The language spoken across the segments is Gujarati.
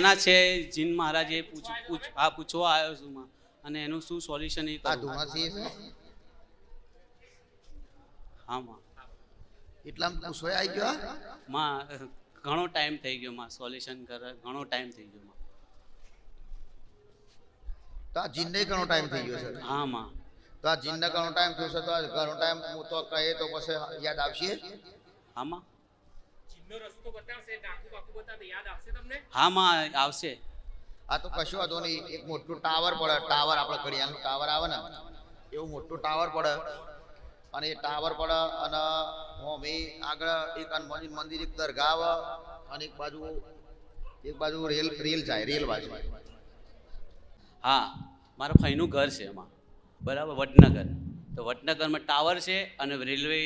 હા છે જીન મહારાજ એ પૂછ પૂછ પૂછવા આવ્યો છું માં. અને એનું શું સોલ્યુશન એ આ ધુમાસી છે હા માં. આવી ગયો માં ઘણો ટાઈમ થઈ ગયો માં સોલ્યુશન કરે ઘણો ટાઈમ થઈ ગયો માં. તો આ જીનને ઘણો ટાઈમ થઈ ગયો છે. હા માં. તો આ જીનને ઘણો ટાઈમ થયો છે તો આ ઘણો ટાઈમ હું તો કહે તો પછી યાદ આવશે? હા માં. હા માં આવશે. આ તો કશું વાંધો નહીં. એક મોટું ટાવર પડે. ટાવર આપણે ઘડિયાળનું ટાવર આવે ને એવું મોટું ટાવર પડે. અને એ ટાવર પડે અને હોમે આગળ એક હનુમાનજી મંદિર એક દરગાહ આવે અને એક બાજુ એક બાજુ રેલ રેલ જાય રેલ બાજુ. હા મારા ભાઈનું ઘર છે એમાં. બરાબર વડનગર. તો વડનગરમાં ટાવર છે અને રેલવે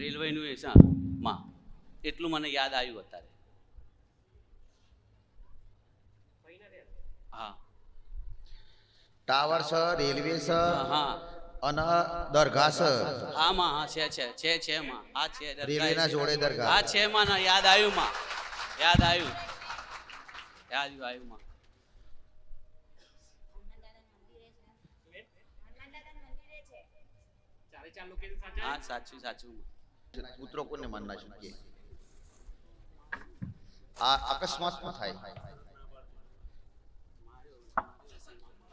રેલવેનું એ છે માં. એટલું મને યાદ આવ્યું અત્યારે. હા. ટાવર છે રેલવે છે હા અને દરગાહ છે હા માં હા છે છે છે છે માં. હા છે રેલવેના જોડે દરગાહ. હા છે માં ના યાદ આવ્યું માં. યાદ આવ્યું. યાદ આવ્યું માં. હા સાચું સાચું માં. કૂતરો કોને માનના શકીએ આ અકસ્માત પણ થાય.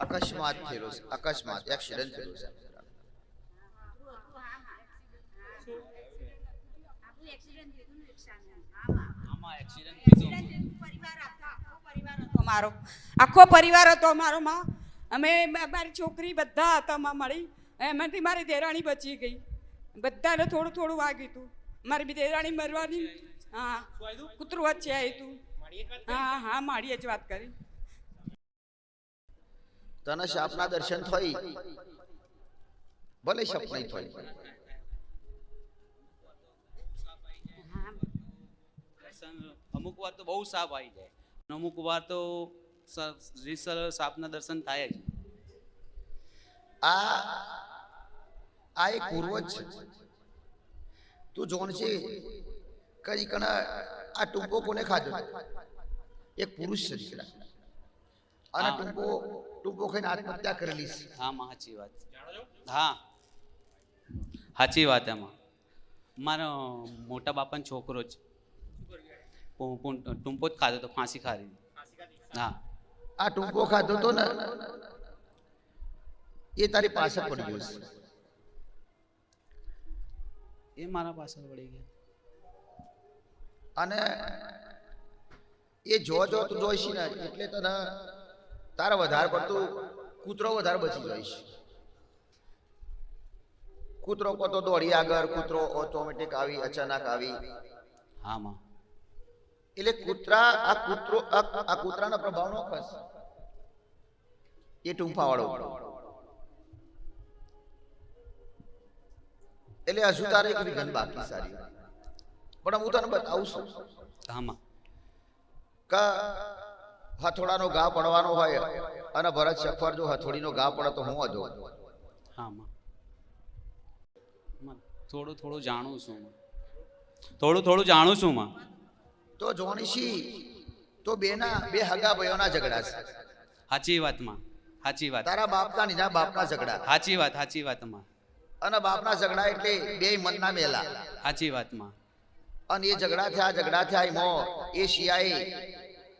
અકસ્માત થયેલો છે. અકસ્માત એક્સિડન્ટ થયેલો છે. અમારો. આખો પરિવાર હતો અમારો. માં અમે મારી છોકરી બધા હતા માં મળી એમાંથી મારી દેરાણી બચી ગઈ. બધાને થોડું થોડું વાગ્યું હતું મારી બી દેરાણી મરવાની. હા. કૂતરું વચ્ચે આવ્યું હતું હા હા માડીએ જ વાત કરી. તને સાપના દર્શન થઈ? ભલે શપ નહીં થઈ. અમુક વાર તો બહુ સાપ આવી જાય. અમુક વાર તો સાપના દર્શન થાય જ. આ આ એક પૂર્વજ છે. તું જોન છે કઈ કણા આ ટૂંકો કોને ખાધો? એક પુરુષ છે દીકરા. અને ટૂંકો ટૂંકો ખાઈને આત્મહત્યા કરેલી છે. હા માં સાચી વાત. હા. સાચી વાત એમાં. મારો મોટા બાપાનો છોકરો પુ- ટૂંપો જ ખાધો તો ફાંસી ખાધી. હા. આ ટૂંકો ખાધો તો ને એ તારી પાછળ પડી ગયો છે. એ મારા પાછળ વળી ગયા. અને એ જો જો તું જોઈશ ને એટલે તને તારે વધારે પડતું કૂતરો વધારે બચી જઈશ. કૂતરો કો તો દોડી આગળ કૂતરો ઓટોમેટિક આવી અચાનક આવી. હામાં એટલે કૂતરા આ કૂતરો આ આ કૂતરાના પ્રભાવનો ખસ. એ ટૂંફાવાળો. એટલે હજુ તારે એક વિઘન બાકી સારી. પણ હું તને બતાવું છું. હા ક હથોડાનો ઘા પડવાનો હોય અને ભરત સફર જો હથોડીનો ઘા પડે તો હું અજો આમાં. થોડું થોડું જાણું છું થોડું થોડું જાણું છું માં તો જોનીશી તો બેના બે હગા ભાઈઓના ઝઘડા છે. સાચી વાતમાં સાચી વાત. તારા બાપના નીના બાપના ઝઘડા. સાચી વાત સાચી વાતમાં અને બાપના ઝઘડા એટલે બે મનના મેલા સાચી વાતમાં અને એ ઝઘડા થયા ઝઘડા થયા એમાં એ શિયાએ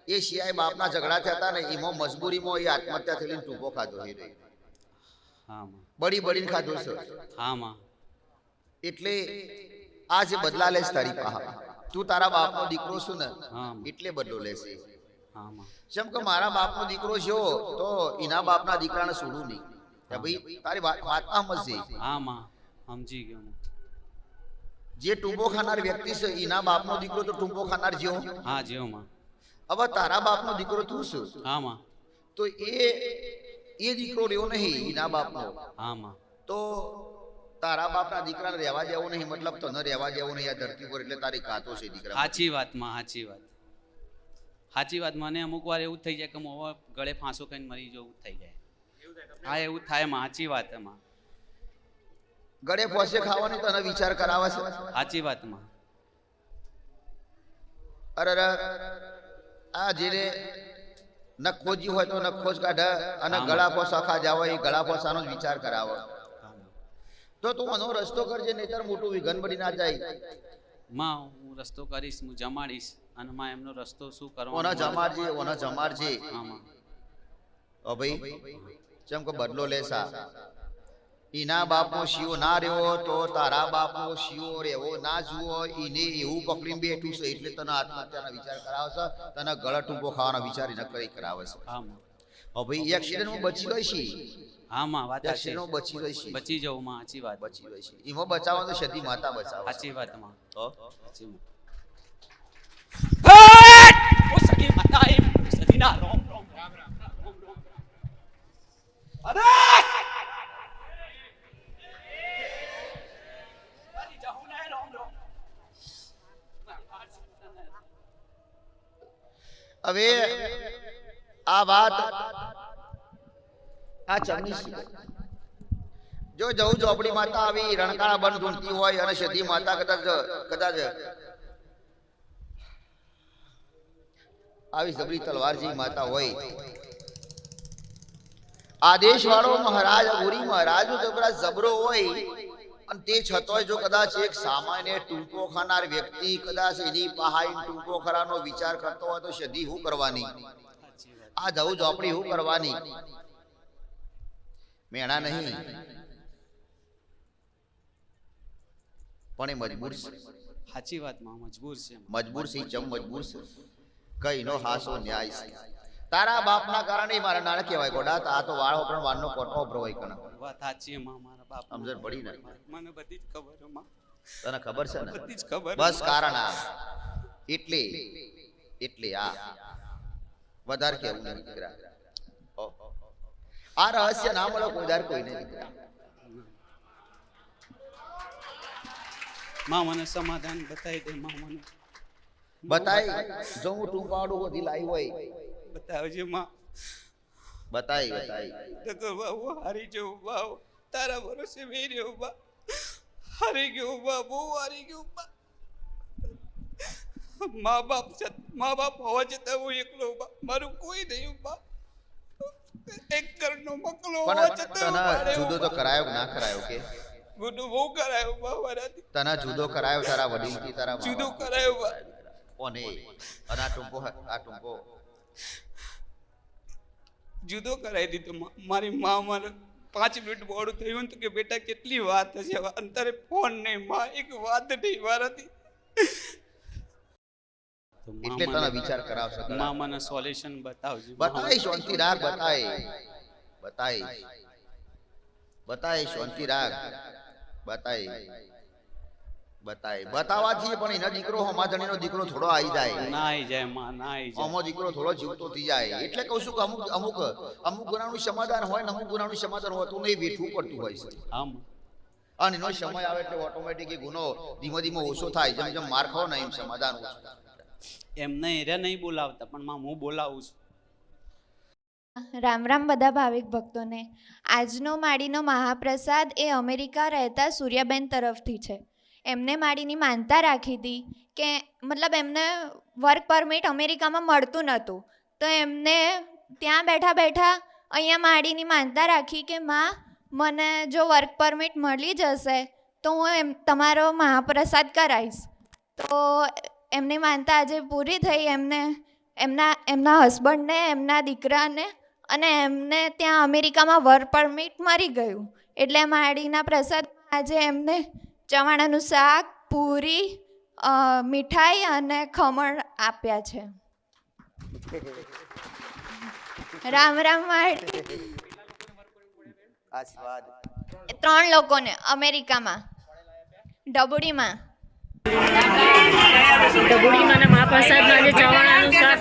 એ શિયાએ બાપના ઝઘડા થયા હતા ને એમાં મજબૂરીમાં એ આત્મહત્યા થયેલી ટૂંકો ખાધો એ બળી બળીને ખાધો છે. હા એટલે આ જે બદલા લેશ તારી પાસે તું તારા બાપનો દીકરો છું ને હા. એટલે બદલો લેશે. હા જેમ કે મારા બાપનો દીકરો છો તો એના બાપના દીકરાને છોડું નહીં. કે ભાઈ તારી વાત વાત સમજશે હા સમજી ગયો હું. જે ટૂંબો ખાનાર વ્યક્તિ છે એના બાપનો દીકરો તો ટૂંબો ખાનાર જેવો? હા જેવો માં. હવે તારા બાપનો દીકરો તું છું હા માં. તો એ એ દીકરો રહ્યો નહીં એના બાપનો. હા માં. તો તારા બાપના દીકરાને રહેવા દેવો નહીં મતલબ તો ન રહેવા દેવો નહીં આ ધરતી પર એટલે તારી કાતો છે દીકરા સાચી વાતમાં સાચી વાત. સાચી વાત મને અમુક વાર એવું થઈ જાય કે હું ગળે ફાંસો ખાઈને મરી જવું થઈ જાય. હા એવું થાયમાં સાચી વાત એમાં ગળે પોસે ખાવાની તને વિચાર કરાવે છે. સાચી વાતમાં. અરે આ જેને નખોજી હોય તો નખોજ કાઢે અને ગળા પોસા જાવ એ ગળા પોસાનો જ વિચાર કરાવો. તો તું આનો રસ્તો કરજે નહીતર મોટું વિઘન બની ના જાય. માં હું રસ્તો કરીશ હું જમાડીશ અને માં એમનો રસ્તો શું ઓના જમાડજે ઓના જમાડજે. હા માં. ઓ ભાઈ જેમ કે બદલો લેસા ઈના બાપનો શિયો ના રહ્યો તો તારા બાપનો શિવો રહેવો ના જુઓ. એને એવું પકડીને બેઠું છે એટલે તને આત્મહત્યાનો વિચાર કરાવશે તને ગળા ટૂંકો ખાવાનો વિચાર એને કરી કરાવે છે. હા ભાઈ એક્સિડન્ટમાં બચી ગઈ છે? હા માં વાત એક્સિડન્ટમાં બચી ગઈ છે? બચી જાઉં માં સાચી વાત. બચી ગઈ છે. એમાં બચાવવાનું તો સતી માતા બચાવે. સાચી વાતમાં. તો સાચી ઓ સખી માતા એ સદીના રોમ રોમ રામ રામ રોમ રોમ. અરે મારી જહુને રોમ રોમ હવે આ વાત આ ચમની જો જવું ચોપડી માતા આવી રણકાળા બન ઢૂંઢતી હોય અને સતી માતા કદાચ કદાચ આવી સબરી તલવારજી માતા હોય. આદેશ વાળો મહારાજ ગુરી મહારાજ જબરો હોય અને તે છતાંય જો કદાચ એક સામાન્ય ટૂંકો ખાનાર વ્યક્તિ કદાચ એની પહાઈ ટૂંકો ખરાનો વિચાર કરતો હોય તો સદી હું કરવાની? આ જવું ઝોપડી હું કરવાની? મેણા નહીં. પણ એ મજબૂર છે. સાચી વાતમાં મજબૂર છે મજબૂર છે ચમ મજબૂર છે. કઈ નો હાસો ન્યાય છે. તારા બાપના કારણે મારા નાણા કહેવાય ગોડા આ તો વાળો પણ વાળનો કોટો ભરવાય કણ વાત સાચી માં મારા બાપ સમજણ પડી ને મને બધી જ ખબરમાં તને ખબર છે ને? બધી જ ખબર બસ કારણ આ. એટલે એટલે આ. વધારે કેવું નહીં દીકરા. આ રહસ્ય ના મળે કોઈ દાર કોઈ નહીં દીકરા. માં મને સમાધાન બતાવી દે માં મને. બતાય. જો હું ટૂંકાડું બધી લાવી હોય. બતાવજે માં. બતાય બતાઈ નકર બાબુ હારી જો બા તારા ભરોસે મેં રહ્યો બા હારી ગયો બા બહુ હારી ગયો બા મા બાપ મા બાપ હોવા છતાં હું એકલો બા મારું કોઈ નહીં બા એક કરનો મકલો હોવા છતાં જુદો તો કરાયો ના કરાયો કે? ગુનો બહુ કરાયો બા મારાથી તને જુદો કરાયો તારા વડીલથી તારા જુદો કરાયો બા કોને? અને આ ટૂંકો આ ટૂંકો. જુદો કરાવી દીધો. મારી મા મારે પાંચ મિનિટ મોડું થયું તો કે બેટા કેટલી વાત હશે? અંતરે ફોન નહીં. માં એક વાત નહીં મારાથી એટલે તને વિચાર કરાવશે મા મને સોલ્યુશન બતાવજો. બતાય શાંતિ રાગ બતાય. બતાય. બતાય શાંતિ રાગ બતાય. બતાય. બતાવાથી પણ એના દીકરો હમાધણીનો દીકરો થોડો આવી જાય. ના આવી જાય માં ના આવી જાય. અમો દીકરો થોડો જીવતો થઈ જાય. એટલે કહું છું કે અમુક અમુક અમુક ગુનાનું સમાધાન હોય ને અમુક ગુનાનું સમાધાન હોતું નહીં વેઠવું પડતું હોય છે. આમ. અને એનો સમય આવે એટલે ઓટોમેટિક ગુનો ધીમે ધીમે ઓછો થાય. જેમ જેમ માર ખાવ ને એમ સમાધાન ઓછું. એમને એરે નહીં બોલાવતા પણ માં હું બોલાવું છું. રામ રામ બધા ભાવિક ભક્તોને. આજનો માડીનો મહાપ્રસાદ એ અમેરિકા રહેતા સૂર્યાબેન તરફથી છે. એમને માડીની માનતા રાખી હતી કે મતલબ એમને વર્ક પરમિટ અમેરિકામાં મળતું નહોતું. તો એમને ત્યાં બેઠા બેઠા અહીંયા માડીની માનતા રાખી કે, માં, મને જો વર્ક પરમિટ મળી જશે, તો હું એમ, તમારો મહાપ્રસાદ કરાવીશ. તો એમની માનતા આજે પૂરી થઈ એમને, એમના એમના હસબન્ડને એમના દીકરાને અને એમને ત્યાં અમેરિકામાં વર્ક પરમિટ મળી ગયું. એટલે માડીના પ્રસાદ આજે એમને ચવાણાનું શાક પૂરી મીઠાઈ અને ખમણ આપ્યા છે. રામ રામ માડી ત્રણ લોકોને અમેરિકામાં ડબુડીમાં. ડબુડીમાં મહાપ્રસાદમાં જે ચવાણાનું શાક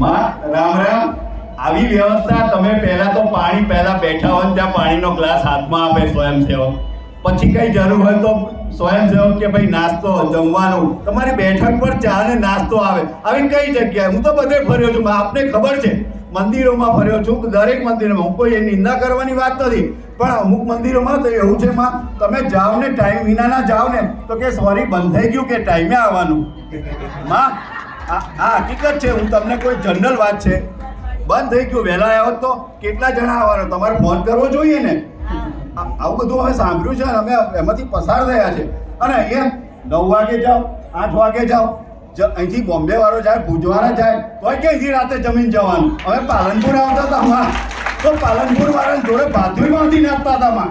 માં, રામ રામ. આવી વ્યવસ્થા તમે પહેલા તો પાણી પહેલા બેઠા હોય ત્યાં પાણીનો ગ્લાસ હાથમાં આપે સ્વયંસેવક. પછી કઈ જરૂર હોય તો સ્વયંસેવક કે ભાઈ નાસ્તો, જમવાનું. તમારી બેઠક પર ચા ને નાસ્તો આવે. આવી કઈ જગ્યાએ? હું તો બધે ફર્યો છું. આપને ખબર છે, મંદિરોમાં ફર્યો છું દરેક મંદિરોમાં. હું કોઈ એની નિંદા કરવાની વાત નથી, પણ અમુક મંદિરોમાં તો એવું છે, માં, તમે જાઓ ને ટાઈમ વિના ના જાઓ ને, તો કે સોરી બંધ થઈ ગયું કે ટાઈમે આવવાનું. માં, આ હકીકત છે, હું તમને કોઈ જનરલ વાત છે. બંધ થઈ ગયું. વહેલા આવ્યો તો કેટલા જણા આવવાનો? તમારે ફોન કરવો જોઈએ ને? આવું બધું અમે સાંભળ્યું છે અમે એમાંથી પસાર થયા છે. અને અહીંયા નવ વાગે જાઓ, આઠ વાગે જાઓ. અહીંથી બોમ્બે વાળો જાય, ભુજવાળા જાય તો ક્યાંયથી રાતે જમીન જવાનું. અમે પાલનપુર આવતા હતા માં તો પાલનપુર વાળા જોડે બાંધીને આપતા હતા માં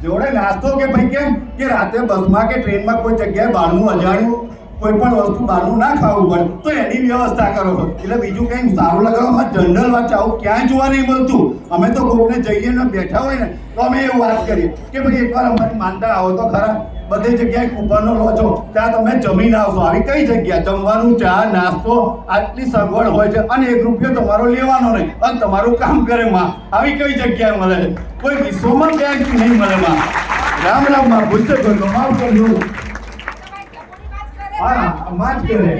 જોડે નાસ્તો કે ભાઈ કેમ? કે રાતે બસમાં કે ટ્રેનમાં કોઈ જગ્યાએ બહારનું અજાણ્યું કોઈ પણ વસ્તુ બહારનું ના ખાવું પડે તો એની વ્યવસ્થા કરો. એટલે બીજું કંઈ સારું લગાવવામાં જનરલ વાત આવું ક્યાંય જોવા નહીં મળતું. અમે તો કોઈને જઈએ ને બેઠા હોય ને, તો અમે એવું વાત કરીએ કે ભાઈ, એકવાર અમારી માનતા આવો તો ખરા. બધી જગ્યાએ કૂપનો લો છો ત્યાં તમે જમીન આવશો. આવી કઈ જગ્યા? જમવાનું, ચા, નાસ્તો, આટલી સગવડ હોય છે. અને એક રૂપિયો તમારો લેવાનો નહીં. અને તમારું કામ કરે માં. આવી કઈ જગ્યાએ મળે કોઈ વિશ્વમાં ક્યાંય નહીં મળે માં. રામ રામમાં ભૂલતે કરજો માફ કરજો. હા માં જ કરે